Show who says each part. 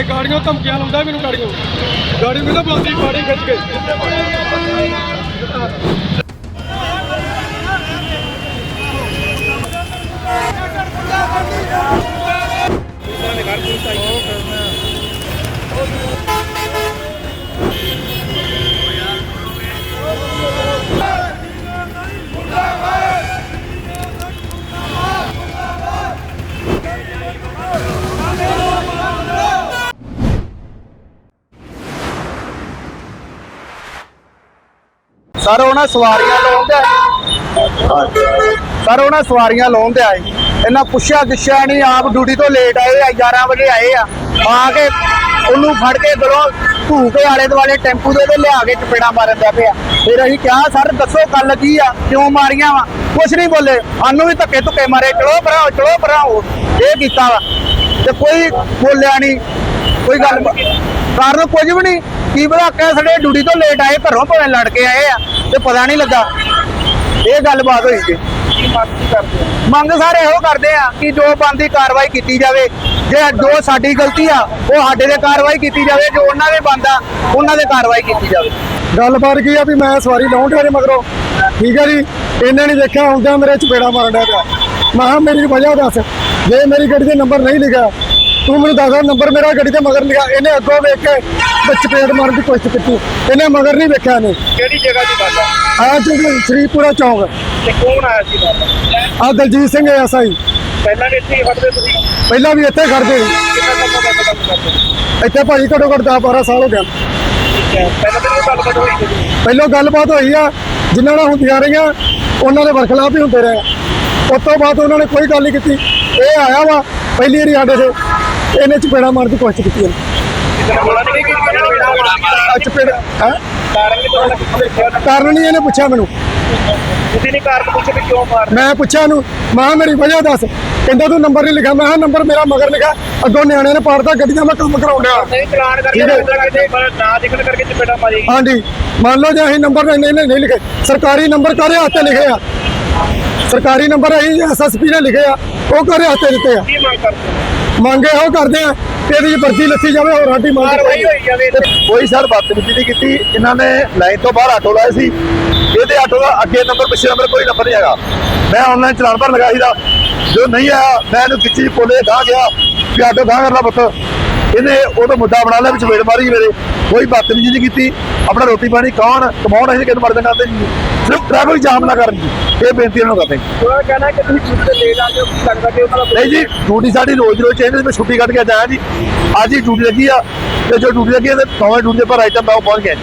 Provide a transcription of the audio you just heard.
Speaker 1: ਇਹ ਗਾੜੀਆਂ ਧਮਕੀਆਂ ਲਾਉਂਦਾ ਮੈਨੂੰ ਗਾੜੀਆਂ। ਗਾੜੀ ਕਹਿੰਦਾ ਬੰਦੀ ਪਾੜੀ ਖਿੱਚ ਕੇ।
Speaker 2: ਸਰ, ਉਹਨਾਂ ਸਵਾਰੀਆਂ ਲਾਉਣ ਦੇ ਸਰ, ਉਹਨਾਂ ਸਵਾਰੀਆਂ ਲਾਉਣ ਦੇ ਆਏ। ਇਹਨਾਂ ਪੁੱਛਿਆ ਦਿਸ਼ਾ ਨਹੀਂ, ਆਪ ਡਿਊਟੀ ਤੋਂ ਲੇਟ ਆਏ ਆ 11 ਵਜੇ ਆਏ ਆ। ਆ ਕੇ ਉਹਨੂੰ ਫੜ ਕੇ ਗਲੋਂ ਧੂ ਆਲੇ ਦੁਆਲੇ ਟੈਂਪੂ ਦੇ ਤੇ ਲਿਆ ਕੇ ਚਪੇੜਾ ਮਾਰਨ ਦਾ ਪਿਆ। ਫਿਰ ਅਸੀਂ ਕਿਹਾ, ਸਰ, ਦੱਸੋ ਗੱਲ ਕੀ ਆ? ਕਿਉਂ ਮਾਰੀਆਂ ਵਾ? ਕੁਛ ਨਹੀਂ ਬੋਲੇ। ਸਾਨੂੰ ਵੀ ਧੱਕੇ ਧੁੱਕੇ ਮਾਰੇ। ਚਲੋ ਭਰਾਓ ਚਲੋ ਭਰਾਓ। ਇਹ ਕੀਤਾ ਵਾ। ਤੇ ਕੋਈ ਬੋਲਿਆ ਨਹੀਂ। ਕੋਈ ਗੱਲ ਕਾਰਨ ਕੁਝ ਵੀ ਨਹੀਂ। ਕੀ ਪਤਾ ਕਹਿ ਸਾਡੇ ਡਿਊਟੀ ਤੋਂ ਲੇਟ ਆਏ ਘਰੋਂ ਭਾਵੇਂ ਲੜ ਕੇ ਆਏ ਆ ਤੇ ਪਤਾ ਨਹੀਂ ਲੱਗਾ। ਇਹ ਗੱਲਬਾਤ ਹੋਈ ਜੀ ਮੰਗ ਸਾਰੇ ਇਹੋ ਕਰਦੇ ਆ ਕਿ ਜੋ ਬੰਦੀ ਕਾਰਵਾਈ ਕੀਤੀ ਜਾਵੇ ਜੇ ਜੋ ਸਾਡੀ ਗਲਤੀ ਆ ਉਹ ਸਾਡੇ ਤੇ ਕਾਰਵਾਈ ਕੀਤੀ ਜਾਵੇ ਜੋ ਉਹਨਾਂ ਦੇ ਬੰਦਾ ਉਹਨਾਂ ਦੇ ਕਾਰਵਾਈ ਕੀਤੀ ਜਾਵੇ।
Speaker 1: ਗੱਲਬਾਤ ਕੀ ਆ ਵੀ ਮੈਂ ਸਵਾਰੀ ਲਾਉਣ ਠੇਰੇ ਮਗਰੋਂ? ਠੀਕ ਹੈ ਜੀ ਇਹਨੇ ਨਹੀਂ ਦੇਖਿਆ ਹੁੰਦਾ ਮੇਰੇ ਚਪੇੜਾ ਮਾਰਨ ਦਾ ਪਿਆ। ਮੈਂ ਕਿਹਾ ਮੇਰੀ ਵਜ੍ਹਾ ਦੱਸ ਜੇ ਮੇਰੀ ਗੱਡੀ ਦੇ ਨੰਬਰ ਨਹੀਂ ਲਿਖਿਆ ਤੂੰ ਮੈਨੂੰ ਦੱਸ ਨੰਬਰ ਮੇਰਾ ਗੱਡੀ ਦੇ ਮਗਰ ਲਿਖਿਆ ਇਹਨੇ ਅੱਗੋਂ ਵੇਖ ਕੇ ਤੇ ਚਪੇੜ ਮਾਰਨ ਦੀ ਕੋਸ਼ਿਸ਼ ਕੀਤੀ। ਇਹਨੇ ਮਗਰ ਨਹੀਂ ਵੇਖਿਆ ਨੇ
Speaker 3: ਕਿਹੜੀ ਜਗ੍ਹਾ ਦੀ ਗੱਲ ਆ?
Speaker 1: ਜਿਹੜੇ ਸ਼੍ਰੀਪੁਰਾ ਚੌਂਕ।
Speaker 3: ਤੇ ਕੌਣ ਆਇਆ ਸੀ ਨਾਲ?
Speaker 1: ਆ ਦਲਜੀਤ ਸਿੰਘ ਐਸਆਈ
Speaker 3: ਪਹਿਲਾਂ ਵੀ ਇੱਥੇ ਖੜਦੇ ਤੁਸੀਂ?
Speaker 1: ਪਹਿਲਾਂ ਵੀ ਇੱਥੇ ਖੜਦੇ ਇੱਥੇ ਭਾਜੀ ਘੱਟੋ ਘੱਟ 10 12 ਸਾਲ ਹੋ ਗਿਆ
Speaker 3: ਪਹਿਲਾਂ ਗੱਲਬਾਤ ਹੋਈ ਸੀ?
Speaker 1: ਪਹਿਲਾਂ ਗੱਲਬਾਤ ਹੋਈ ਆ ਜਿਨ੍ਹਾਂ ਨਾਲ ਹੁੰਦੀਆਂ ਰਹੀਆਂ ਉਹਨਾਂ ਦੇ ਵਰਖਲਾਫ ਹੀ ਹੁੰਦੇ ਰਹੇ। ਉਸ ਤੋਂ ਬਾਅਦ ਉਹਨਾਂ ਨੇ ਕੋਈ ਗੱਲ ਨਹੀਂ ਕੀਤੀ। ਇਹ ਆਇਆ ਵਾ ਪਹਿਲੀ ਵਾਰੀ ਸਾਡੇ ਤੇ। ਇਹਨੇ ਚਪੇੜਾ ਮਾਰਨ ਦੀ ਕੋਸ਼ਿਸ਼ ਕੀਤੀ ਆ ਚਪੇੜ ਹੈਂ?
Speaker 3: ਕਾਰਨ ਨਹੀਂ
Speaker 1: ਇਹਨੇ ਪੁੱਛਿਆ ਮੈਨੂੰ।
Speaker 3: ਤੁਸੀਂ ਨਹੀਂ ਕਾਰਨ ਪੁੱਛੇ ਵੀ ਕਿਉਂ ਮਾਰ
Speaker 1: ਮੈਂ ਪੁੱਛਿਆ ਇਹਨੂੰ ਮੈਂ ਮੇਰੀ ਵਜ੍ਹਾ ਦੱਸ। ਕਹਿੰਦਾ ਤੂੰ ਨੰਬਰ ਨਹੀਂ ਲਿਖਿਆ। ਮੈਂ ਨੰਬਰ ਮੇਰਾ ਮਗਰ ਲਿਖਿਆ। ਅੱਗੋਂ ਨਿਆਣੇ ਨੇ ਪਾੜਦਾ ਗੱਡੀ ਦਾ ਮੈਂ ਕੰਮ ਕਰਾਉਣ ਡਿਆ।
Speaker 3: ਨਹੀਂ ਚਲਾਨ ਕਰਕੇ
Speaker 1: ਹੈ।
Speaker 3: ਨਾ ਦਿਖਣ ਕਰਕੇ ਚਪੇੜਾ ਮਾਰੀ।
Speaker 1: ਹਾਂਜੀ। ਮੰਨ ਲਓ ਜੇ ਅਸੀਂ ਨੰਬਰ ਨਹੀਂ ਨਹੀਂ ਨਹੀਂ ਲਿਖੇ। ਸਰਕਾਰੀ ਨੰਬਰ ਕਾਰੇ ਹੱਥੇ ਲਿਖੇ ਆ? ਸਰਕਾਰੀ ਨੰਬਰ ਅਸੀਂ ਐਸਐਸਪੀ ਨੇ ਲਿਖੇ ਆ। ਉਹ ਕਾਰੇ ਹੱਥੇ ਦਿੱਤੇ ਆ?
Speaker 3: ਕੀ ਮੰਗ ਕਰਦੇ
Speaker 1: ਮੰਗ ਇਹੋ ਕਰਦੇ ਆ ਕਿ ਇਹਦੀ ਵਰਦੀ ਲੱਥੀ ਜਾਵੇ ਹੋਰ ਸਾਡੀ ਮੰਗ
Speaker 2: ਕੋਈ ਸਰ ਬਦਤਮੀਜ਼ੀ ਨਹੀਂ ਕੀਤੀ। ਇਹਨਾਂ ਨੇ ਲਾਈਨ ਤੋਂ ਬਾਹਰ ਆਟੋ ਲਾਇਆ ਸੀ ਇਹਦੇ ਆਟੋ ਦਾ ਅੱਗੇ ਨੰਬਰ ਪਿੱਛੇ ਨੰਬਰ ਕੋਈ ਨੰਬਰ ਨਹੀਂ ਹੈਗਾ। ਮੈਂ ਆਨਲਾਈਨ ਚਲਾਨ ਭਰ ਲਗਾਇਆ ਸੀਦਾ ਜੋ ਨਹੀਂ ਆਇਆ ਮੈਂ ਇਹਨੂੰ ਖਿੱਚੀ ਕੋਲੇ ਗਾਹ ਗਿਆ। ਵੀ ਆਟੋ ਗਾਹ ਕਰ ਲਾ ਪੁੱਤ। ਇਹਨੇ ਉਹਦਾ ਮੁੱਦਾ ਬਣਾ ਲਿਆ ਵਿੱਚ ਵੇੜ ਮਾਰੀ ਮੇਰੇ। ਕੋਈ ਬਦਤਮੀਜ਼ੀ ਨਹੀਂ ਕੀਤੀ। ਆਪਣਾ ਰੋਟੀ ਪਾਣੀ ਖਾਣ ਕਮਾਉਣ ਅਸੀਂ ਕਿਹਨੂੰ ਮਰਦੇ ਕਰਦੇ ਜੀ ਸਿਰਫ ਟ੍ਰੈਫਿਕ ਜਾਮ ਨਾ ਕਰਨ ਜੀ। ਇਹ ਬੇਨਤੀ ਇਹਨਾਂ ਨੂੰ ਕਰਦੇ।
Speaker 3: ਉਹਨਾਂ ਕਹਿਣਾ ਕਿ ਤੁਸੀਂ ਛੁੱਟੀ ਲੱਗਦਾ ਕਿ ਉਹਨਾਂ ਦਾ
Speaker 2: ਨਹੀਂ ਜੀ ਡਿਊਟੀ ਸਾਡੀ ਰੋਜ਼ ਰੋਜ਼ ਚੇਂਜ ਮੈਂ ਛੁੱਟੀ ਕੱਢ ਕੇ ਜਾਇਆ ਜੀ। ਅੱਜ ਹੀ ਡਿਊਟੀ ਲੱਗੀ ਆ। ਤੇ ਜੋ ਡਿਊਟੀ ਲੱਗੀ ਆ ਤੇ ਨੌਵੇਂ ਡਿਊਟੀ ਪਰ ਆਈਟਮ ਮੈਂ ਉਹ ਪਹੁੰਚ ਗਿਆ ਜੀ।